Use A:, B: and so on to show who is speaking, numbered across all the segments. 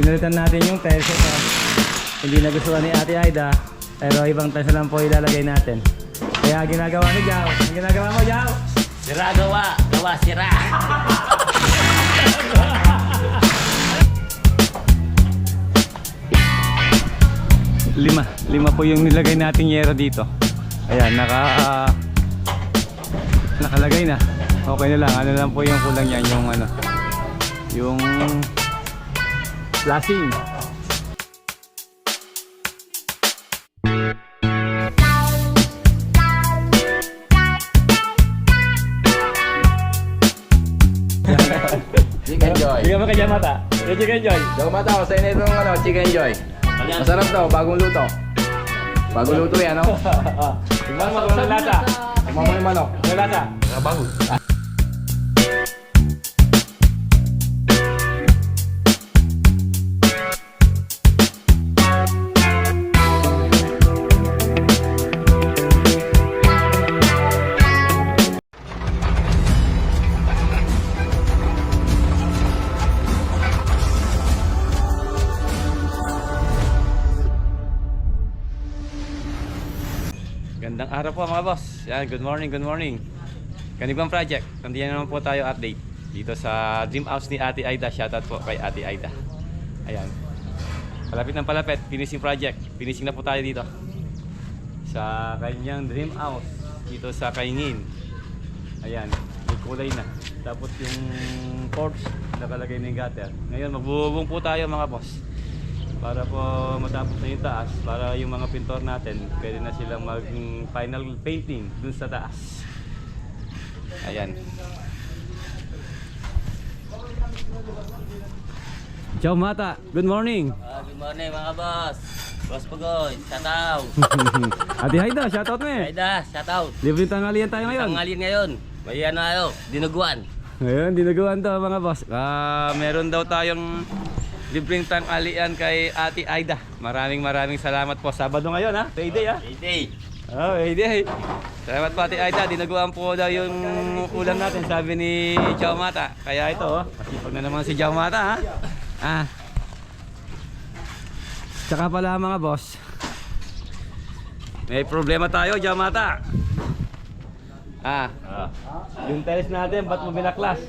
A: pinalitan natin yung tiles ito. Hindi nagustuhan ni Ate Aida, pero ibang tiles lang po ilalagay natin. Kaya ginagawa ni Jao. Ang ginagawa mo, Jao?
B: Sira gawa, gawa sira.
A: Lima. Lima po yung nilagay nating yero dito. Ayan, naka... nakalagay na. Okay na lang. Ano lang po yung kulang yan, yung ano... Yung... Flashing.
C: Chicken Joy.
A: Bigyan mo kay Jamata. Yung chicken joy.
C: Daw mata ko sa inyo itong ano, Chicken Joy. Masarap daw, bagong luto. Bagong luto yan, no?
A: Tingnan mo kung lasa.
C: Tikman mo yung manok.
A: Ano lasa?
C: Bago.
A: Mga boss. Yan, good morning, good morning. Kanibang project. Nandiyan naman po tayo update dito sa dream house ni Ate Aida. Shoutout po kay Ate Aida. Ayan. Palapit ng palapit, finishing project. Finishing na po tayo dito. Sa kanyang dream house dito sa Kaingin. Ayan, may kulay na. Tapos yung porch, nakalagay na yung gutter. Ngayon, magbubong po tayo mga boss para po matapos na yung taas para yung mga pintor natin pwede na silang mag final painting dun sa taas ayan Ciao Mata, good morning
B: Ah, good morning mga boss. Boss Pugoy, shout out.
A: Ate Haida, shoutout mo eh
B: Aida, shout out.
A: Libre tanghalian tayo ngayon
B: Tangalin ngayon. May ano ayo, dinuguan.
A: Ngayon, dinagawan to mga boss Ah, Meron daw tayong libreng tanghalian kay Ate Aida Maraming maraming salamat po Sabado ngayon ha, payday ha
B: Payday.
A: Oh, hey, Salamat po Ate Aida, dinaguan po daw yung ulam natin, sabi ni Jao Mata. Kaya ito, oh, masipag na naman si Jao Mata, ha? Ah. Tsaka pala mga boss, may problema tayo, Jao Mata. Ah, yung tiles natin, ba't mo binaklas?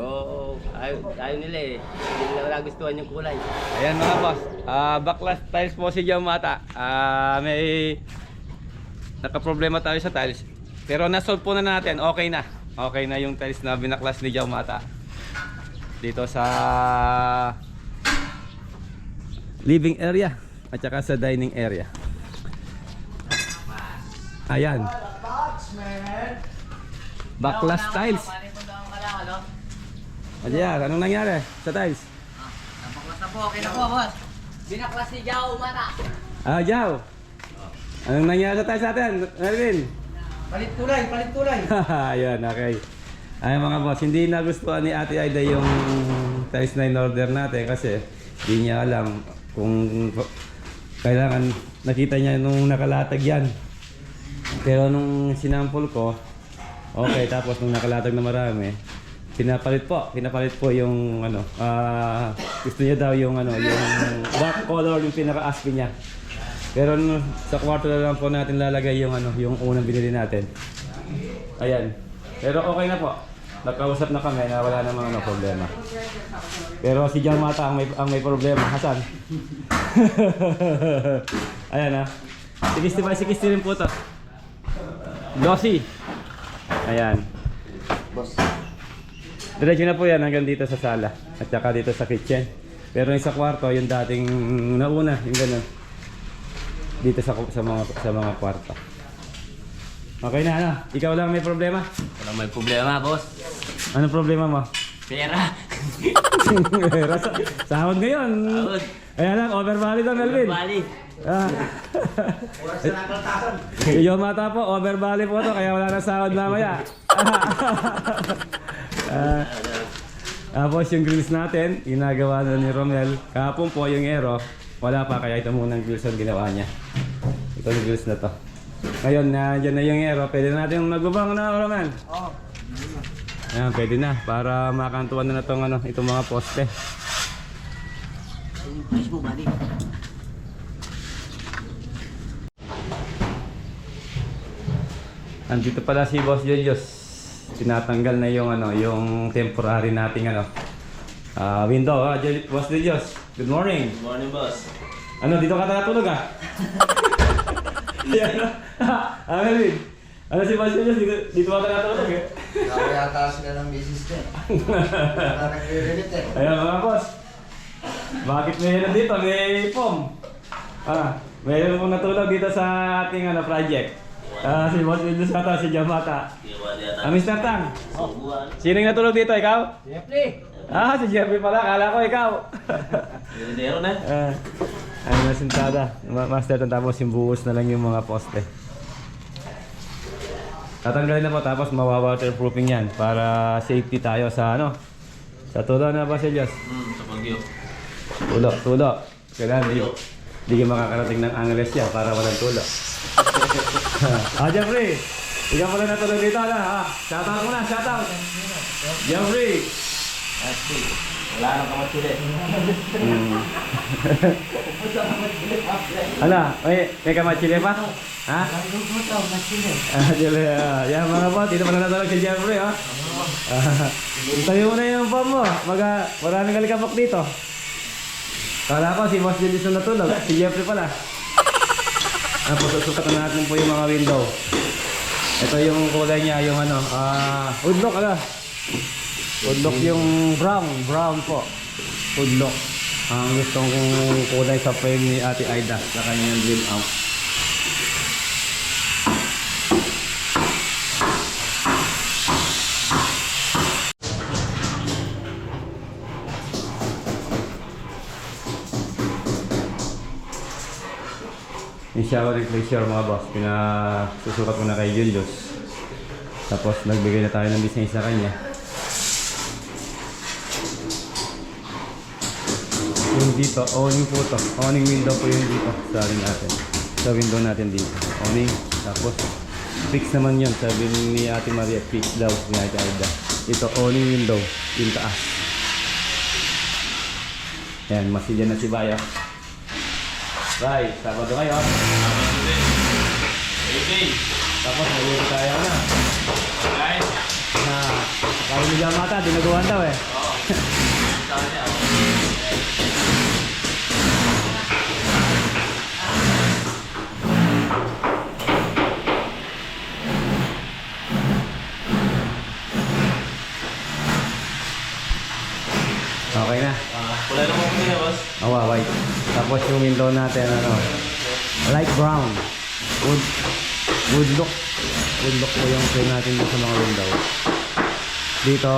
B: Oo, ayaw, ayaw nila eh. Hindi nila nagustuhan yung kulay.
A: Ayan mga boss, ah, backlash tiles po si Jao Mata. Ah, may nakaproblema tayo sa tiles. Pero nasolve po na natin, okay na. Okay na yung tiles na binaklas ni Jao Mata. Dito sa living area at saka sa dining area. Ayan. Backlash tiles. Ayan, anong nangyari sa tiles?
B: Napaklas na po, okay na po boss. Binaklas si Jao Mata.
A: Ah, Jao. Anong nangyari sa tiles natin, Melvin?
C: Palit tulay, palit tulay.
A: Ayan, okay. Ay mga boss, hindi nagustuhan ni Ate Aida yung tiles na in-order natin kasi hindi niya alam kung kailangan nakita niya nung nakalatag yan. Pero nung sinampol ko, okay, tapos nung nakalatag na marami, pinapalit po, pinapalit po yung ano, ah gusto niya daw yung ano, yung black color yung pinaka-aspi niya. Pero no, sa kwarto na lang po natin lalagay yung ano, yung unang binili natin. Ayan. Pero okay na po. Nagkausap na kami na wala namang ano problema. Pero si Jan Mata ang may, ang may problema. Hasan. Ayan ha. 60 by 60 rin po to. Glossy. Ayan.
C: Boss.
A: Diretso na po yan hanggang dito sa sala. At saka dito sa kitchen. Pero yung sa kwarto, yung dating nauna, yung ganun. Dito sa, sa mga sa mga kwarto. Okay na ano? Ikaw lang may problema?
B: Wala may problema boss.
A: Anong problema mo?
B: Pera.
A: Rasa, sahod ngayon.
B: Sahod.
A: Ayan lang, overvalid na Melvin.
B: Bali.
A: Ah. Yung mata po, overvalid po to, kaya wala na sahod mamaya. Ah. Tapos yung grills natin, ginagawa na ni Romel. Kahapon po yung aero, wala pa, kaya ito muna ang grills ang ginawa niya. Ito yung grills na to. Ngayon, nandiyan na yung aero, pwede na natin magbabang na, Romel. Oo. Ayan, pwede na, para makantuan na na itong, ano, itong mga poste.
B: Yung price mo.
A: Andito pala si Boss Julius. Tinatanggal na yung ano, yung temporary nating ano. ah window, ah, Jul- Boss Julius. Good morning.
D: Good morning, boss.
A: Ano, dito ka natulog ah? Yan. Ah, Melvin. Ano si Boss Julius? Dito, dito ka natulog eh.
E: Kaya yata sila ng misis ko eh. Kaya nagre-remit eh.
A: Ayan mga boss. Bakit may dito? May foam. Ah, mayroon pong natulog dito sa ating ano, project. Ah, si Boss Julius ata, si Jamata. Ah, Mr. Tang.
D: Subuan.
A: Sino yung natulog dito? Ikaw?
B: Jeffrey!
A: Ah, si Jeffrey pala. Kala ko ikaw.
D: Dinero na.
A: ah, ano na sintada. Ma- Master Tang tapos yung buhos na lang yung mga poste. Tatanggalin na po tapos mawa-waterproofing yan para safety tayo sa ano. Sa tulo na ba si Diyos?
D: Hmm, sa Bagyo.
A: Tulo, tulo. Kailangan di, di ka makakarating ng Angeles yan para walang tulo. Ah, Jeffrey! Ikaw pala natulog dito na ha. Shoutout mo na, shoutout! Jeffrey!
D: Asti. Wala nang kamatsili.
A: Hmm. ano? May, may kamachile pa? Ha? Ah, Jeffrey, ah, yan mga bot, dito pala natulog si Jeffrey ha. Ah, tayo mo na yung phone mo. Maga, maraming kalikabok dito. Kala ko si Boss Julius na natulog, si Jeffrey pala. Ah, susukat na natin po yung mga window. Ito yung kulay niya, yung ano, ah, woodlock ala. Woodlock yung brown, brown po. Woodlock. Ang gustong kong kulay sa frame ni Ate Aida sa kanyang dream out. Shower enclosure mga boss, pinasusukat ko na kay Julius. Tapos nagbigay na tayo ng business sa kanya. Yung dito, awning po to. Awning window po yung dito sa atin natin. Sa window natin dito. Awning. Tapos, fix naman yun. Sabi ni Ate Maria, fix daw ni Ate Aida. Ito, awning window. Yung taas. Yan, masilya na si Bayo. Bye, Sabado kayo.
D: Okay.
A: Tapos, nag tayo na.
D: Guys.
A: Na, kami ni Jamata, dinaguhan daw eh.
D: Oo. Sabi niya. oh.
A: Okay na.
D: Ah, Kulay na mo ko niya, boss.
A: Awa, white. Tapos yung window natin, ano, light brown. Wood, wood look. Wood look po yung frame natin dito sa mga window. Dito,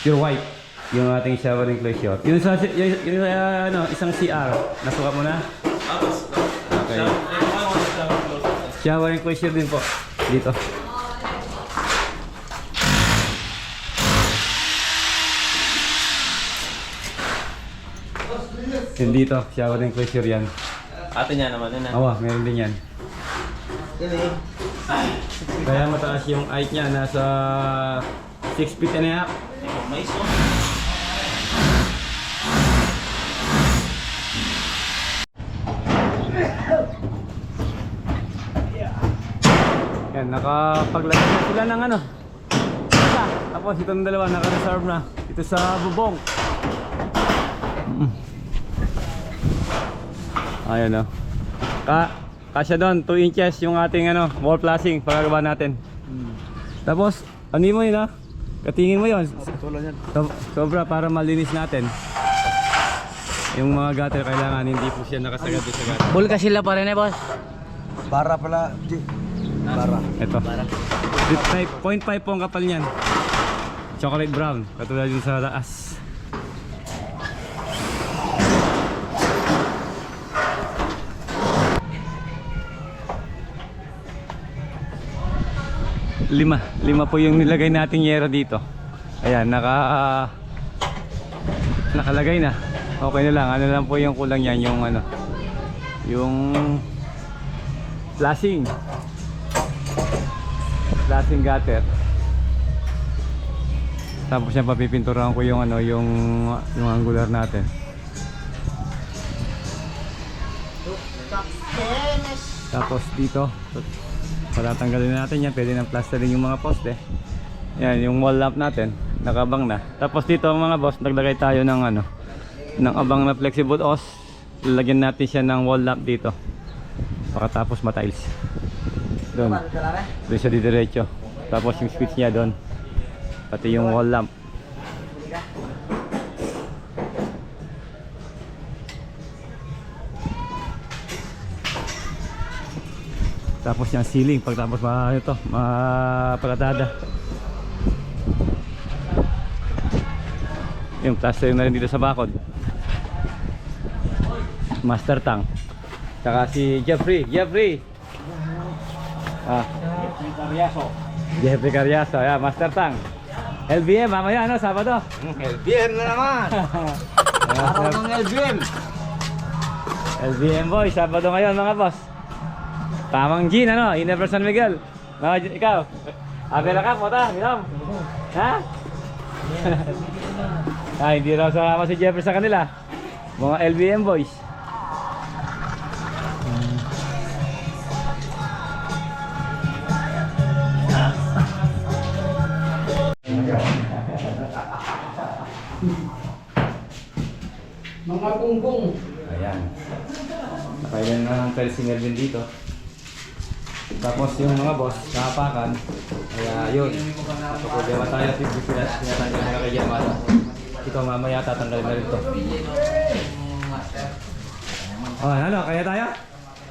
A: pure white. Yung ating shower enclosure. Yung sa, yung, yung sa, ano, isang CR. Nasuka mo na?
D: Ah.
A: Okay.
D: Siya?
A: Shower enclosure din po. Dito. Yung dito, shower enclosure yan.
D: Ate niya naman yun, ah.
A: Awa, meron din yan.
E: Yun.
A: Kaya mataas yung height niya, nasa 6 feet and a half.
D: Mais, oh.
A: Yan, nakapaglagay na sila ng ano. Isa. Tapos itong dalawa naka-reserve na. Ito sa bubong. Mm. Ayun o. Ka kasya doon, 2 inches yung ating ano, wall flashing pagkagawa natin. Tapos, ano mo yun ha? Katingin mo yun. So, sobra para malinis natin. Yung mga gutter kailangan hindi po siya nakasagad sa gutter.
B: Bulka sila pa rin eh, boss.
E: Para pala. G. Para.
A: Ito. 0.5 po ang kapal niyan. Chocolate brown. Katulad yung sa taas. Lima. Lima po yung nilagay nating yero dito. Ayan, naka... nakalagay na. Okay na lang. Ano lang po yung kulang yan. Yung ano... Yung... Flashing klaseng gutter. Tapos yan papipinturahan ko yung ano, yung yung angular natin. Tapos dito, patatanggalin natin yan. Pwede nang plastering yung mga poste. Yan, yung wall lamp natin, nakabang na. Tapos dito mga boss, naglagay tayo ng ano, ng abang na flexible os. Lalagyan natin siya ng wall lamp dito. Pakatapos matiles. Doon. Doon siya didiretso. Tapos yung switch niya doon. Pati yung wall lamp. Tapos yung ceiling pagtapos ma ito, mapagatada. Yung plaster na rin dito sa bakod. Master Tang. Saka si Jeffrey, Jeffrey. Ah. Jeffrey Carriazo, yeah, Master Tang. LBM mamaya ano, Sabado.
E: LBM na naman! Araw ng LBM!
A: LBM boy, Sabado ngayon mga boss. Tamang gin ano, Universe San Miguel. Mga gin- ikaw. Abela ka, puta, minom. Ha? ah, hindi raw sumama si Jeffrey sa kanila. Mga LBM boys.
E: Mga gunggong!
A: Ayan. Nakailan na ng Pels din dito. Tapos yung mga boss, nakapakan. Kaya yun. So kung diba tayo at yung pipilas, tinatanggal na kay Yamada. Ito mamaya tatanggalin na rin to. Oh, ano? Kaya tayo?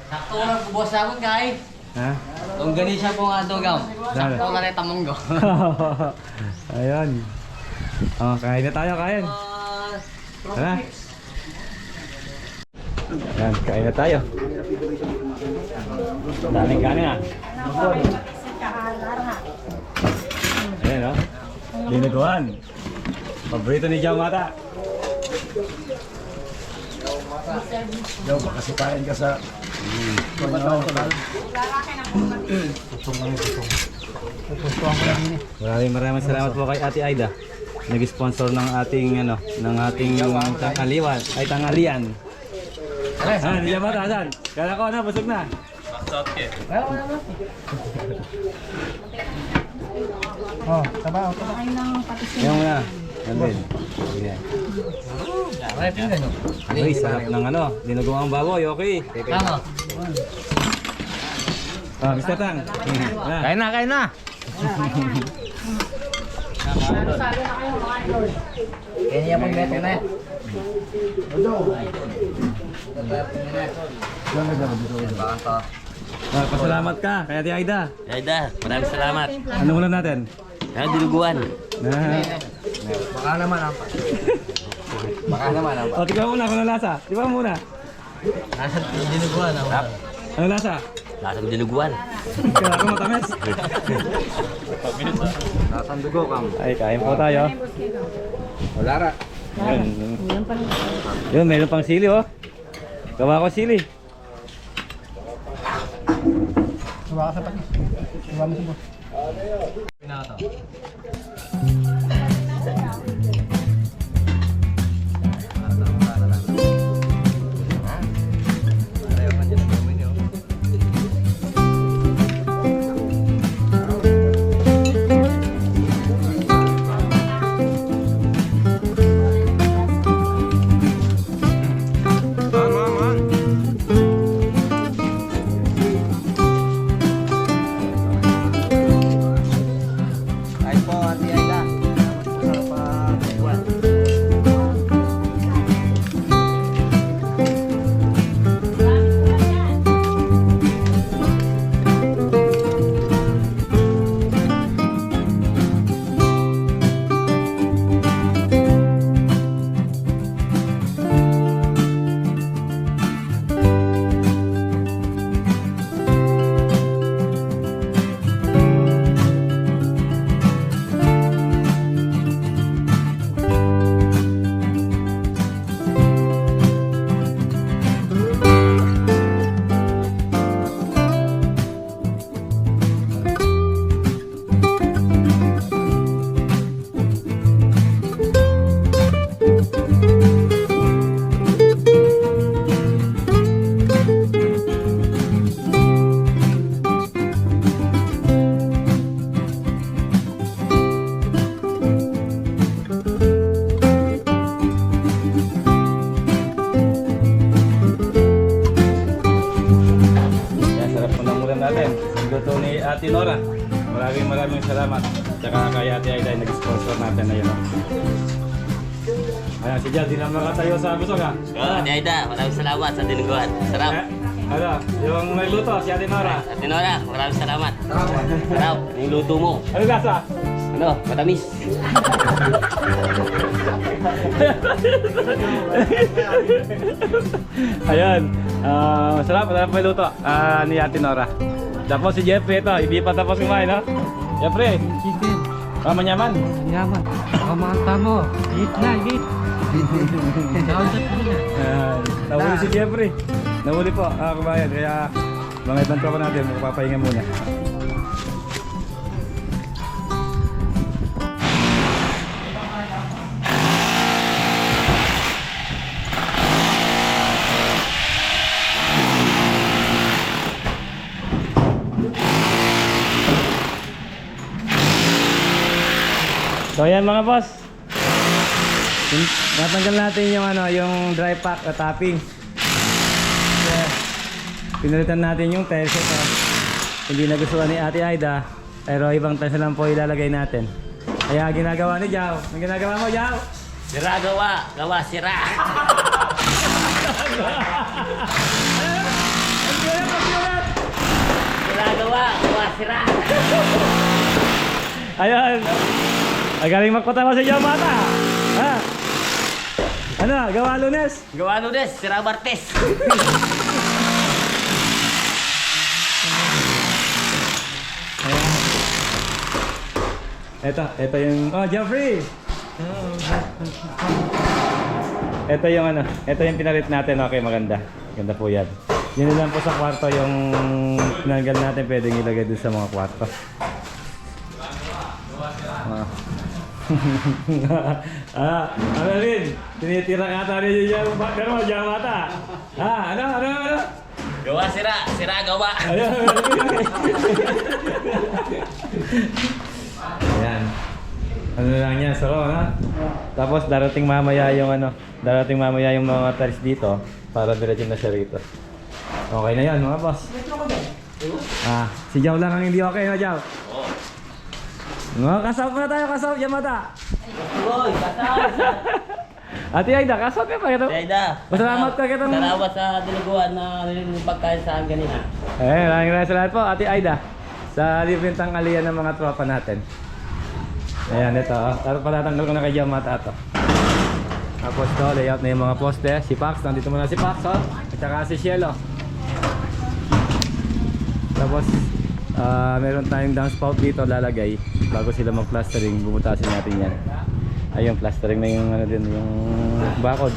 B: Sakto lang po boss ako kay.
A: Ha?
B: Kung gani siya po nga.
A: Dali.
B: Sakto na rin tamong go.
A: Ayan. Oh, kain na tayo, kain. Tara. Ayan, kain na tayo. Daming kanin ah. Ayan oh. Dinuguan. Paborito ni Jao Mata.
E: Daw, makasipain ka sa...
A: Maraming maraming salamat po kay Ate Aida. Nag-sponsor ng ating ano, ng ating tangaliwan, ay tangalian. Ah, hindi ba tasan? Kala ko na, busog na.
E: Oh, taba,
A: Yung na. Yan din. Ayan. Uy, sarap ng ano, dinuguang baboy, okay.
B: Tama.
A: Ah, Mr. Tang.
C: Kain na, kain na!
B: Kaya niya pong neto na.
A: Ah, pasalamat ka kay Ate Aida.
D: Aida, maraming salamat.
A: Ano muna natin?
D: Kaya diluguan.
A: Ah,
E: Baka naman ang... Baka naman ang...
A: oh, tignan muna kung ano lasa. Di ba muna?
B: Nasa dinuguan ako.
A: Ano lasa?
D: Lasang diluguan.
A: Kaya ko matamis.
E: Nasaan dugo kang?
A: Ay, kain po tayo.
E: Wala ra.
A: Yun. Yun, meron pang sili oh. Gawa ko sili.
E: Suwa sa pagis. Suwa mo sa boss. Ay
A: sa busog ha.
D: Oh, Ate Aida, maraming salamat sa dinuguan. Sarap.
A: Eh, ano, yung nagluto, si Ate Nora.
D: Ate Nora, maraming salamat. Sarap. Yung luto mo.
A: Ano lasa?
D: Ano, matamis.
A: Ayan, ah masarap, masarap may luto ah, ni Ate Nora. Tapos si Jeffrey ito, hindi pa tapos kumain ha. Jeffrey,
B: Chicken.
A: ah, manyaman.
B: Yaman. Kamata mo. Eat na, eat.
A: Ayan, nahuli si Jeffrey. Nahuli po, ah, kumain. Kaya mga ibang tropa natin, magpapahinga muna. So ayan mga boss. Natanggal natin yung ano, yung dry pack na topping. Yeah. Pinalitan natin yung tile set. ah. Hindi nagustuhan ni Ate Aida. Pero ibang tile lang po ilalagay natin. Kaya ginagawa ni Jao. Ang ginagawa mo, Jao?
D: Sira gawa. Gawa sira. Sira gawa. Gawa sira.
A: Ayun. Magaling magpatawa si Jao Mata. Ano, gawa lunes?
D: Gawa lunes. Sira martes.
A: Ito, ito yung... Oh, Jeffrey! Ito yung ano, ito yung pinalit natin. Okay, maganda. Ganda po yan. Yun lang po sa kwarto yung tinanggal natin. Pwedeng ilagay dun sa mga kwarto. ah, ano rin? Tinitira ka ata rin yung mo, dyan mata. Ah, ano, ano, ano?
D: Gawa sira. Sira gawa.
A: Ayan. Ayan. Ano lang yan, saro na. Tapos darating mamaya yung ano, darating mamaya yung mga tiles dito para diretso na siya rito. Okay na yan mga boss. Ah, si Jaw lang ang hindi okay na Jaw. Mga kasap na tayo, kasap Yamata.
D: Uy, kasal.
A: Ate Aida, kasap ka pa ito.
D: Ate Aida.
A: Masalamat ka kitang-
D: Salamat sa dinuguan na pagkain sa akin kanina.
A: Eh, maraming maraming salamat po, Ate Aida. Sa libreng tanghalian ng mga tropa natin. Ayan, ito. Tapos patatanggal ko na kay Yamata ito. Tapos to, layout na yung mga poste. Si Pax, nandito muna si Pax, oh. At saka si Cielo. Tapos, ah meron tayong downspout dito lalagay bago sila mag-plastering. Bumutasin natin yan. Ayun, plastering na yung ano din, yung bakod.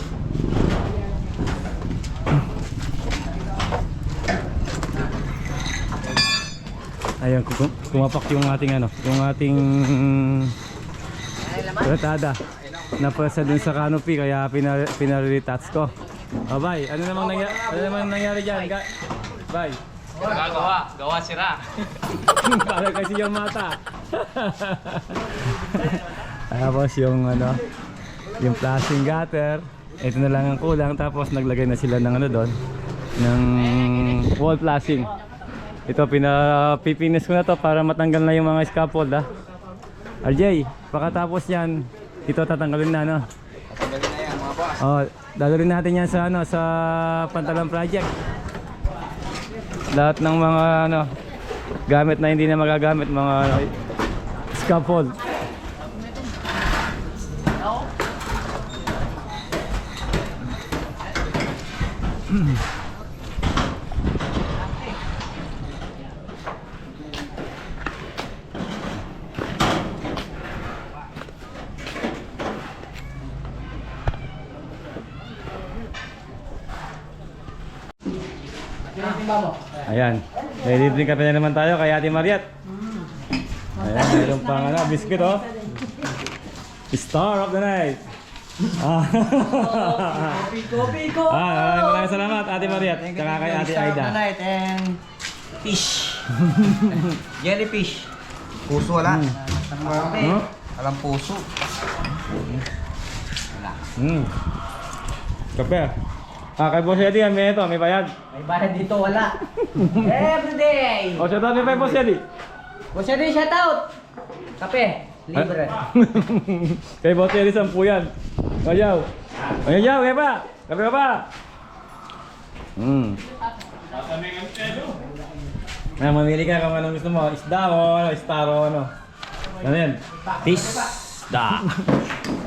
A: Ayun, kum- kumapak yung ating ano, yung ating tratada na pwesa dun sa canopy kaya pinar pinare-retouch ko. Oh, bye. Ano namang nangyari, ano namang nangyari diyan? Ga- bye.
C: Gagawa. Gawa sira.
A: Para kasi yung mata. tapos yung ano, yung flashing gutter. Ito na lang ang kulang tapos naglagay na sila ng ano doon ng wall flashing. Ito pinapipinis ko na to para matanggal na yung mga scaffold ha. RJ, pagkatapos yan, ito tatanggalin na no.
C: Tatanggalin na yan mga boss.
A: Oh, dadalhin natin yan sa ano sa Pantalan project. Lahat ng mga ano gamit na hindi na magagamit mga ano, scaffold. Ayan. May libreng kape na naman tayo kay Ate Mariat. Ayan, meron pang ano, biscuit oh. Star of the night. Ah.
B: Kopi ko.
A: ah, maraming maraming salamat Ate Mariat. Tsaka kay Ate Aida.
B: night and fish. Jellyfish.
E: Puso wala.
A: Hmm?
E: Walang puso.
A: Hmm. Kape. Ah, kay Boss Eddie, may ito, may bayad.
B: May bayad dito wala. Every day.
A: O, daw, may bayad Boss Eddie.
B: Boss Eddie, shout out! Kape, libre.
A: Kay Boss Eddie, sampu yan. Ayaw. Ayaw, kaya pa. Kape ka pa. Hmm. Na, mamili ka kung anong gusto mo. Isda o ano, istaro ano. Ano yan?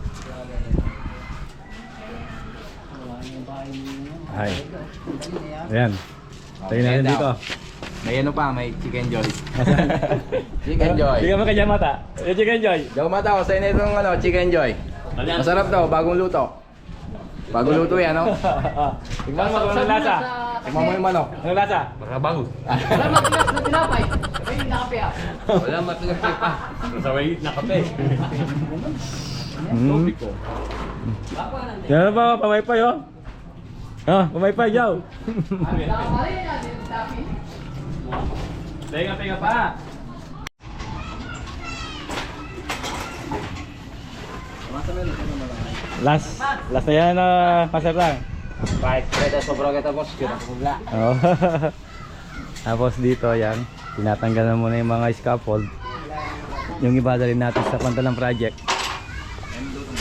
A: Ay. Ayan. Tingnan natin dito.
C: May ano pa, may chicken joy. chicken joy.
A: Bigyan mo kay Jamata. Yung chicken joy.
C: Daw mata ko sa inyo itong ano, chicken joy. Masarap daw, bagong luto. Bagong luto yan, no?
A: Tingnan mo kung anong lasa.
C: Tikman mo yung manok.
A: Anong lasa?
D: Makabango.
C: Wala matigas na pa.
D: Sabay na kape.
A: Hmm. Yan ba, pamaypay oh. Ah, pamaypay yaw. Tenga, tenga pa. Last, last na yan na Master Tang.
C: Right, pwede sobra kita boss, kira ko bla.
A: Oh. Tapos dito, yan. Tinatanggalan muna yung mga scaffold. Yung iba dalhin natin sa pantalang project.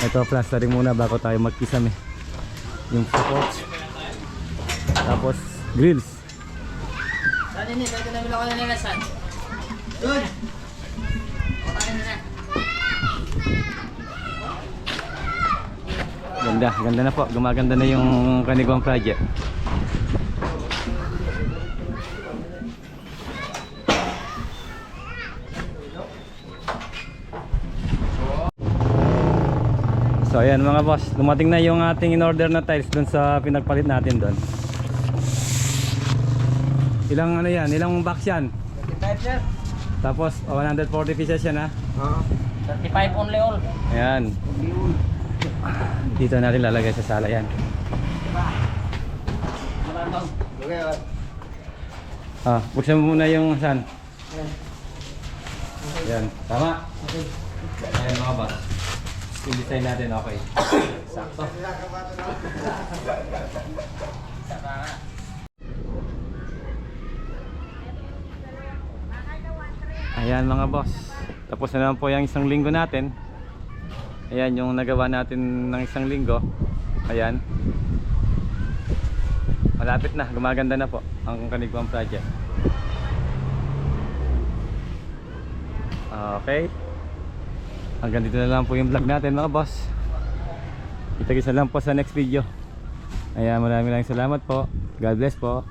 A: Ito, plastering muna bago tayo magkisame. Yung supports. Grills. Ganda, ganda na po. Gumaganda na yung kanigwang project. So ayan mga boss, dumating na yung ating in-order na tiles dun sa pinagpalit natin doon. Ilang ano yan, ilang box yan?
B: 35 sir.
A: Tapos oh, 140 pieces yan ha.
B: 35 only all.
A: Ayan. Dito natin lalagay sa sala yan.
E: Okay.
A: Ah, buksan mo muna yung san. Yan, tama. Ayan mga boss. Yung design natin okay. Sakto. Ayan mga boss. Tapos na naman po yung isang linggo natin. Ayan yung nagawa natin ng isang linggo. Ayan. Malapit na, gumaganda na po ang Kanigwang project. Okay. Hanggang dito na lang po yung vlog natin mga boss. Kita-kita lang po sa next video. Ayan, maraming maraming salamat po. God bless po.